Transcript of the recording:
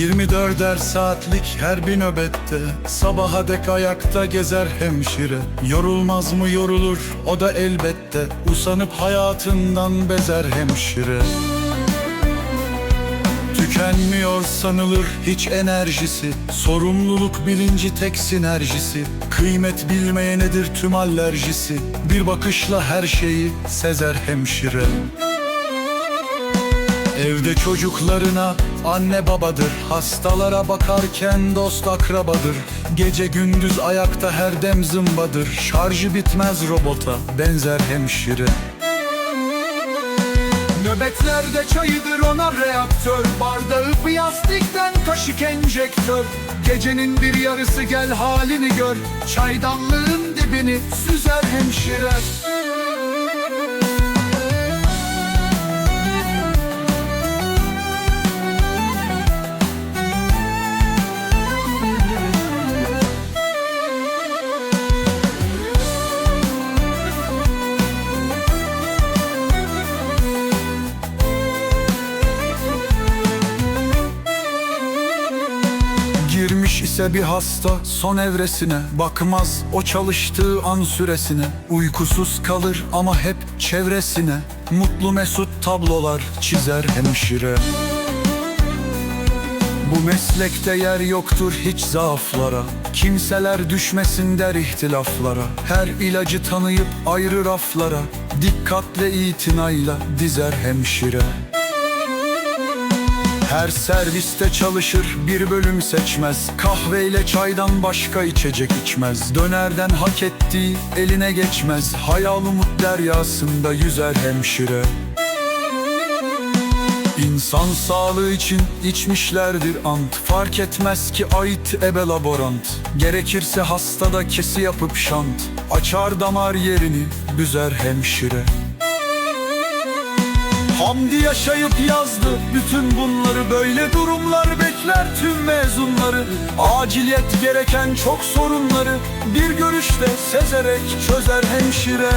24'er saatlik her bir nöbette Sabaha dek ayakta gezer hemşire. Yorulmaz mı yorulur o da elbette Usanıp hayatından bezer hemşire. Tükenmiyor sanılır hiç enerjisi Sorumluluk bilinci tek sinerjisi. Kıymet bilmeyenedir tüm alerjisi? Bir bakışla her şeyi sezer hemşire Evde çocuklarına anne babadır. Hastalara bakarken dost akrabadır. Gece gündüz ayakta her dem zımbadır. Şarjı bitmez robota benzer hemşire. Nöbetlerde çayıdır ona reaktör. Bardağı plastikten kaşık enjektör. Gecenin bir yarısı gel halini gör. Çaydanlığın dibini süzer hemşire Girmiş ise bir hasta son evresine Bakmaz o çalıştığı an süresine. Uykusuz kalır ama hep çevresine. Mutlu mesut tablolar çizer hemşire. Bu meslekte yer yoktur hiç zaaflara. Kimseler düşmesin der ihtilaflara. Her ilacı tanıyıp ayrı raflara. Dikkatle itinayla dizer hemşire her serviste çalışır bir bölüm seçmez. Kahveyle çaydan başka içecek içmez. Dönerden hak ettiği eline geçmez. Hayal umut deryasında yüzer hemşire. İnsan sağlığı için içmişlerdir ant. Fark etmez ki ait ebe laborant Gerekirse hastada kesi yapıp şant. Açar damar yerini büzer hemşire Hamdi yaşayıp yazdı bütün bunları Böyle durumlar bekler tüm mezunları. Aciliyet gereken çok sorunları Bir görüşte sezerek çözer hemşire